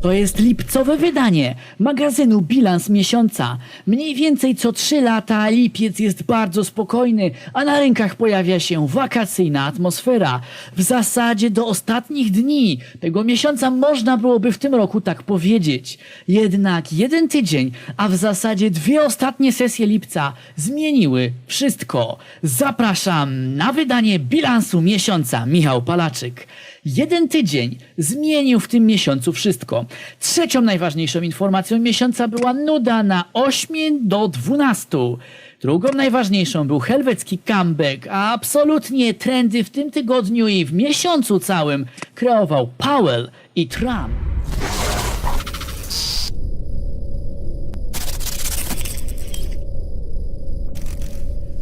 To jest lipcowe wydanie magazynu Bilans Miesiąca. Mniej więcej co 3 lata lipiec jest bardzo spokojny, a na rynkach pojawia się wakacyjna atmosfera. W zasadzie do ostatnich dni tego miesiąca można byłoby w tym roku tak powiedzieć. Jednak jeden tydzień, a w zasadzie dwie ostatnie sesje lipca zmieniły wszystko. Zapraszam na wydanie Bilansu Miesiąca Michał Palaczyk. Jeden tydzień zmienił w tym miesiącu wszystko. Trzecią najważniejszą informacją miesiąca była nuda na 8 do 12. Drugą najważniejszą był helwecki comeback, a absolutnie trendy w tym tygodniu i w miesiącu całym kreował Powell i Trump.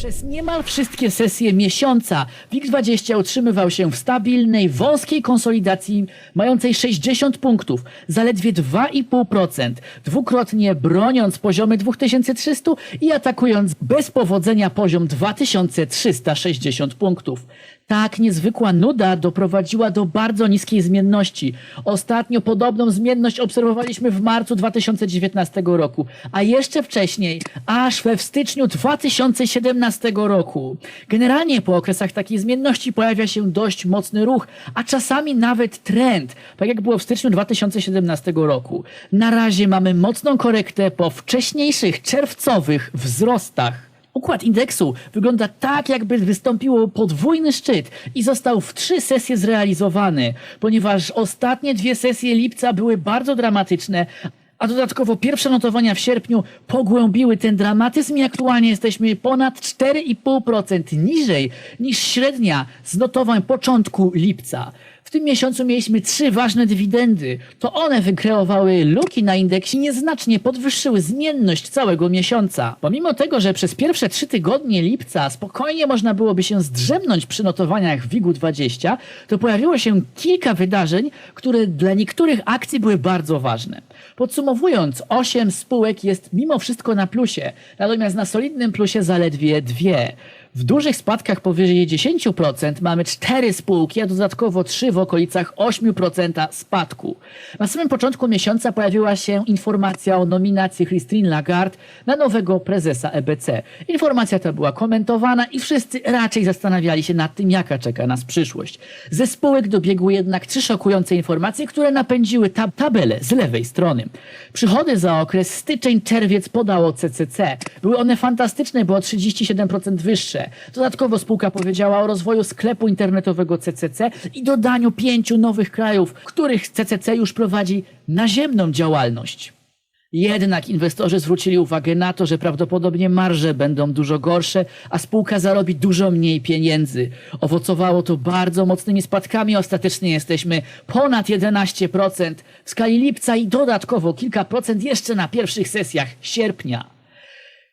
Przez niemal wszystkie sesje miesiąca WIG20 utrzymywał się w stabilnej, wąskiej konsolidacji mającej 60 punktów, zaledwie 2,5%, dwukrotnie broniąc poziomy 2300 i atakując bez powodzenia poziom 2360 punktów. Tak niezwykła nuda doprowadziła do bardzo niskiej zmienności. Ostatnio podobną zmienność obserwowaliśmy w marcu 2019 roku, a jeszcze wcześniej, aż we styczniu 2017 roku. Generalnie po okresach takiej zmienności pojawia się dość mocny ruch, a czasami nawet trend, tak jak było w styczniu 2017 roku. Na razie mamy mocną korektę po wcześniejszych czerwcowych wzrostach. Układ indeksu wygląda tak, jakby wystąpiło podwójny szczyt i został w trzy sesje zrealizowany, ponieważ ostatnie dwie sesje lipca były bardzo dramatyczne, a dodatkowo pierwsze notowania w sierpniu pogłębiły ten dramatyzm i aktualnie jesteśmy ponad 4,5% niżej niż średnia z notowań początku lipca. W tym miesiącu mieliśmy trzy ważne dywidendy. To one wykreowały luki na indeksie i nieznacznie podwyższyły zmienność całego miesiąca. Pomimo tego, że przez pierwsze trzy tygodnie lipca spokojnie można byłoby się zdrzemnąć przy notowaniach WIG-u 20, to pojawiło się kilka wydarzeń, które dla niektórych akcji były bardzo ważne. Podsumowując, 8 spółek jest mimo wszystko na plusie, natomiast na solidnym plusie zaledwie dwie. W dużych spadkach powyżej 10% mamy 4 spółki, a dodatkowo 3 w okolicach 8% spadku. Na samym początku miesiąca pojawiła się informacja o nominacji Christine Lagarde na nowego prezesa EBC. Informacja ta była komentowana i wszyscy raczej zastanawiali się nad tym, jaka czeka nas przyszłość. Ze spółek dobiegły jednak trzy szokujące informacje, które napędziły tab tabelę z lewej strony. Przychody za okres styczeń-czerwiec podało CCC. Były one fantastyczne, bo o 37% wyższe. Dodatkowo spółka powiedziała o rozwoju sklepu internetowego CCC i dodaniu pięciu nowych krajów, w których CCC już prowadzi naziemną działalność. Jednak inwestorzy zwrócili uwagę na to, że prawdopodobnie marże będą dużo gorsze, a spółka zarobi dużo mniej pieniędzy. Owocowało to bardzo mocnymi spadkami. Ostatecznie jesteśmy ponad 11% w skali lipca i dodatkowo kilka procent jeszcze na pierwszych sesjach sierpnia.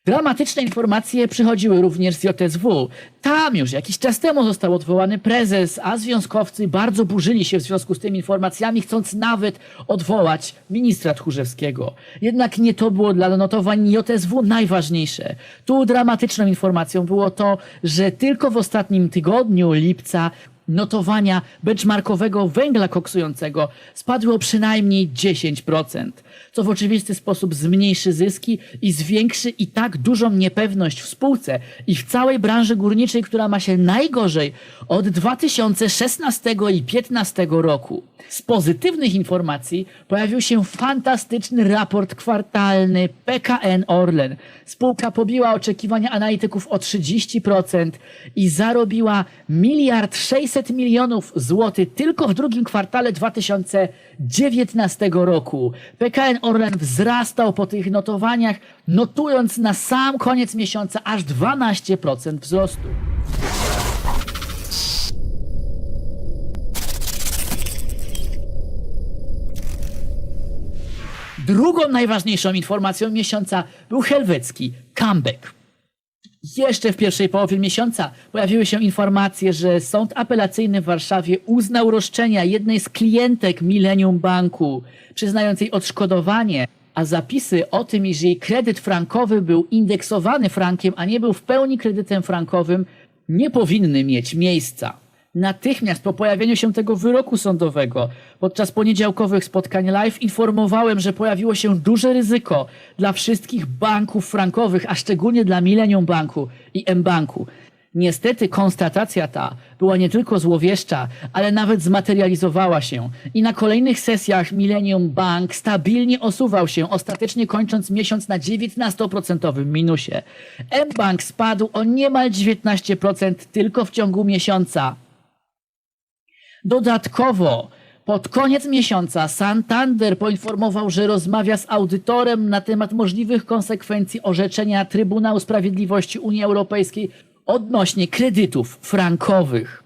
Dramatyczne informacje przychodziły również z JSW. Tam już jakiś czas temu został odwołany prezes, a związkowcy bardzo burzyli się w związku z tymi informacjami, chcąc nawet odwołać ministra Tchórzewskiego. Jednak nie to było dla notowań JSW najważniejsze. Tu dramatyczną informacją było to, że tylko w ostatnim tygodniu lipca notowania benchmarkowego węgla koksującego spadły o przynajmniej 10%, co w oczywisty sposób zmniejszy zyski i zwiększy i tak dużą niepewność w spółce i w całej branży górniczej, która ma się najgorzej od 2016 i 2015 roku. Z pozytywnych informacji pojawił się fantastyczny raport kwartalny PKN Orlen. Spółka pobiła oczekiwania analityków o 30% i zarobiła miliard 600 milionów złotych tylko w drugim kwartale 2019 roku. PKN Orlen wzrastał po tych notowaniach, notując na sam koniec miesiąca aż 12% wzrostu. Drugą najważniejszą informacją miesiąca był helwecki comeback. Jeszcze w pierwszej połowie miesiąca pojawiły się informacje, że sąd apelacyjny w Warszawie uznał roszczenia jednej z klientek Millennium Banku, przyznając jej odszkodowanie, a zapisy o tym, iż jej kredyt frankowy był indeksowany frankiem, a nie był w pełni kredytem frankowym, nie powinny mieć miejsca. Natychmiast po pojawieniu się tego wyroku sądowego, podczas poniedziałkowych spotkań live informowałem, że pojawiło się duże ryzyko dla wszystkich banków frankowych, a szczególnie dla Millennium Banku i M-Banku. Niestety konstatacja ta była nie tylko złowieszcza, ale nawet zmaterializowała się i na kolejnych sesjach Millennium Bank stabilnie osuwał się, ostatecznie kończąc miesiąc na 19% minusie. M-Bank spadł o niemal 19% tylko w ciągu miesiąca. Dodatkowo, pod koniec miesiąca Santander poinformował, że rozmawia z audytorem na temat możliwych konsekwencji orzeczenia Trybunału Sprawiedliwości Unii Europejskiej odnośnie kredytów frankowych.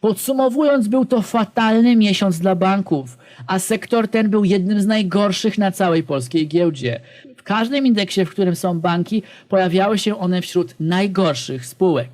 Podsumowując, był to fatalny miesiąc dla banków, a sektor ten był jednym z najgorszych na całej polskiej giełdzie. W każdym indeksie, w którym są banki, pojawiały się one wśród najgorszych spółek.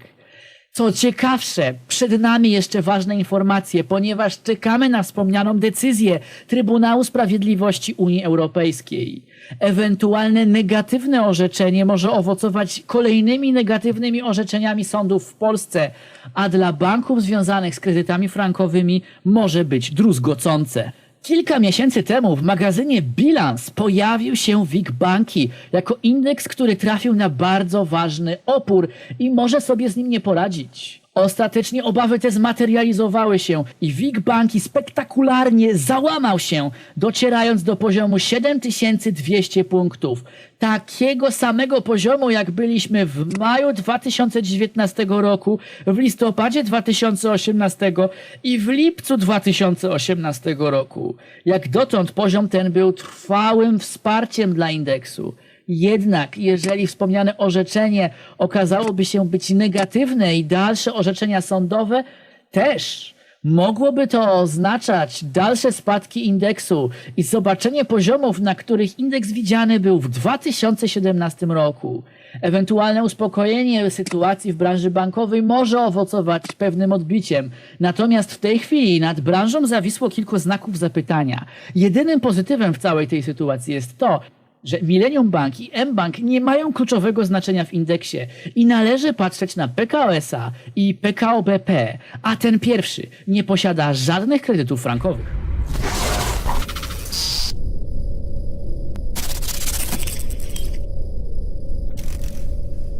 Co ciekawsze, przed nami jeszcze ważne informacje, ponieważ czekamy na wspomnianą decyzję Trybunału Sprawiedliwości Unii Europejskiej. Ewentualne negatywne orzeczenie może owocować kolejnymi negatywnymi orzeczeniami sądów w Polsce, a dla banków związanych z kredytami frankowymi może być druzgocące. Kilka miesięcy temu w magazynie Bilans pojawił się WIG Banki jako indeks, który trafił na bardzo ważny opór i może sobie z nim nie poradzić. Ostatecznie obawy te zmaterializowały się i WIG Banki spektakularnie załamał się, docierając do poziomu 7200 punktów. Takiego samego poziomu, jak byliśmy w maju 2019 roku, w listopadzie 2018 i w lipcu 2018 roku. Jak dotąd poziom ten był trwałym wsparciem dla indeksu. Jednak jeżeli wspomniane orzeczenie okazałoby się być negatywne i dalsze orzeczenia sądowe też mogłoby to oznaczać dalsze spadki indeksu i zobaczenie poziomów, na których indeks widziany był w 2017 roku. Ewentualne uspokojenie sytuacji w branży bankowej może owocować pewnym odbiciem. Natomiast w tej chwili nad branżą zawisło kilku znaków zapytania. Jedynym pozytywem w całej tej sytuacji jest to, że Millennium Bank i M-Bank nie mają kluczowego znaczenia w indeksie i należy patrzeć na PKO-SA i PKO BP, a ten pierwszy nie posiada żadnych kredytów frankowych.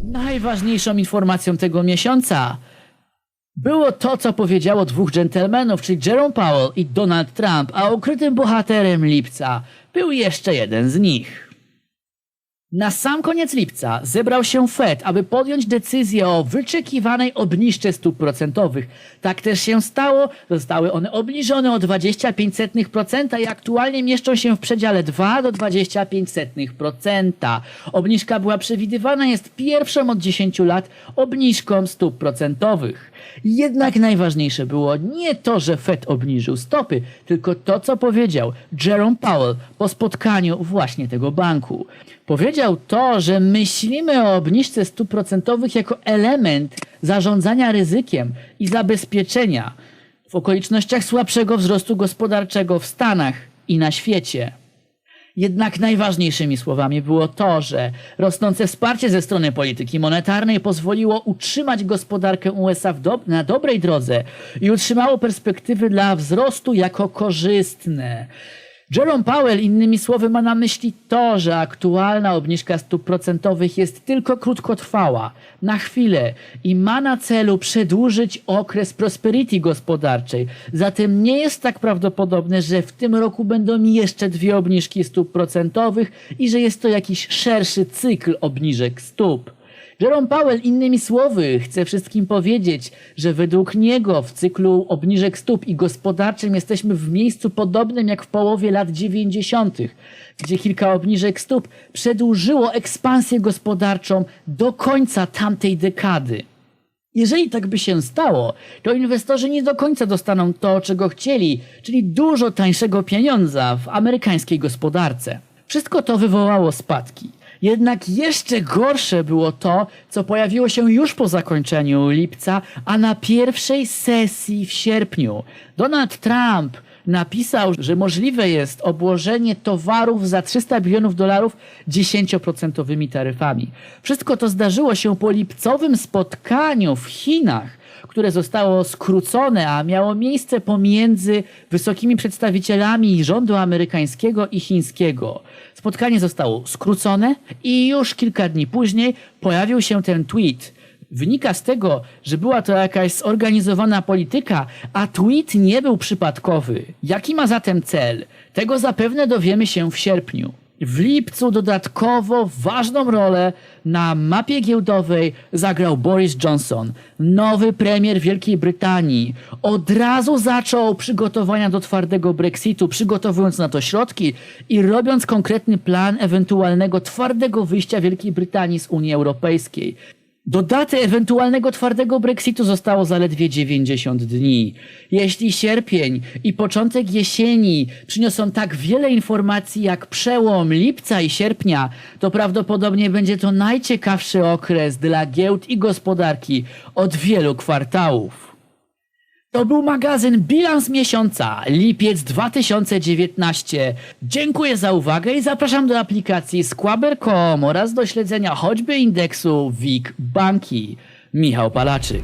Najważniejszą informacją tego miesiąca było to, co powiedziało dwóch dżentelmenów, czyli Jerome Powell i Donald Trump, a ukrytym bohaterem lipca był jeszcze jeden z nich. Na sam koniec lipca zebrał się Fed, aby podjąć decyzję o wyczekiwanej obniżce stóp procentowych. Tak też się stało. Zostały one obniżone o 0,25% i aktualnie mieszczą się w przedziale 2 do 0,25%. Obniżka była przewidywana, jest pierwszą od 10 lat obniżką stóp procentowych. Jednak najważniejsze było nie to, że Fed obniżył stopy, tylko to, co powiedział Jerome Powell po spotkaniu właśnie tego banku. Powiedział to, że myślimy o obniżce stóp procentowych jako element zarządzania ryzykiem i zabezpieczenia w okolicznościach słabszego wzrostu gospodarczego w Stanach i na świecie. Jednak najważniejszymi słowami było to, że rosnące wsparcie ze strony polityki monetarnej pozwoliło utrzymać gospodarkę USA do na dobrej drodze i utrzymało perspektywy dla wzrostu jako korzystne. Jerome Powell innymi słowy ma na myśli to, że aktualna obniżka stóp procentowych jest tylko krótkotrwała, na chwilę i ma na celu przedłużyć okres prosperity gospodarczej. Zatem nie jest tak prawdopodobne, że w tym roku będą jeszcze dwie obniżki stóp procentowych i że jest to jakiś szerszy cykl obniżek stóp. Jerome Powell innymi słowy chce wszystkim powiedzieć, że według niego w cyklu obniżek stóp i gospodarczym jesteśmy w miejscu podobnym jak w połowie lat 90., gdzie kilka obniżek stóp przedłużyło ekspansję gospodarczą do końca tamtej dekady. Jeżeli tak by się stało, to inwestorzy nie do końca dostaną to, czego chcieli, czyli dużo tańszego pieniądza w amerykańskiej gospodarce. Wszystko to wywołało spadki. Jednak jeszcze gorsze było to, co pojawiło się już po zakończeniu lipca, a na pierwszej sesji w sierpniu. Donald Trump napisał, że możliwe jest obłożenie towarów za 300 bilionów dolarów 10% taryfami. Wszystko to zdarzyło się po lipcowym spotkaniu w Chinach, które zostało skrócone, a miało miejsce pomiędzy wysokimi przedstawicielami rządu amerykańskiego i chińskiego. Spotkanie zostało skrócone i już kilka dni później pojawił się ten tweet. Wynika z tego, że była to jakaś zorganizowana polityka, a tweet nie był przypadkowy. Jaki ma zatem cel? Tego zapewne dowiemy się w sierpniu. W lipcu dodatkowo ważną rolę na mapie giełdowej zagrał Boris Johnson, nowy premier Wielkiej Brytanii. Od razu zaczął przygotowania do twardego Brexitu, przygotowując na to środki i robiąc konkretny plan ewentualnego twardego wyjścia Wielkiej Brytanii z Unii Europejskiej. Do daty ewentualnego twardego Brexitu zostało zaledwie 90 dni. Jeśli sierpień i początek jesieni przyniosą tak wiele informacji jak przełom lipca i sierpnia, to prawdopodobnie będzie to najciekawszy okres dla giełd i gospodarki od wielu kwartałów. To był magazyn Bilans Miesiąca, lipiec 2019. Dziękuję za uwagę i zapraszam do aplikacji Squaber.com oraz do śledzenia choćby indeksu WIG Banki. Michał Palaczyk.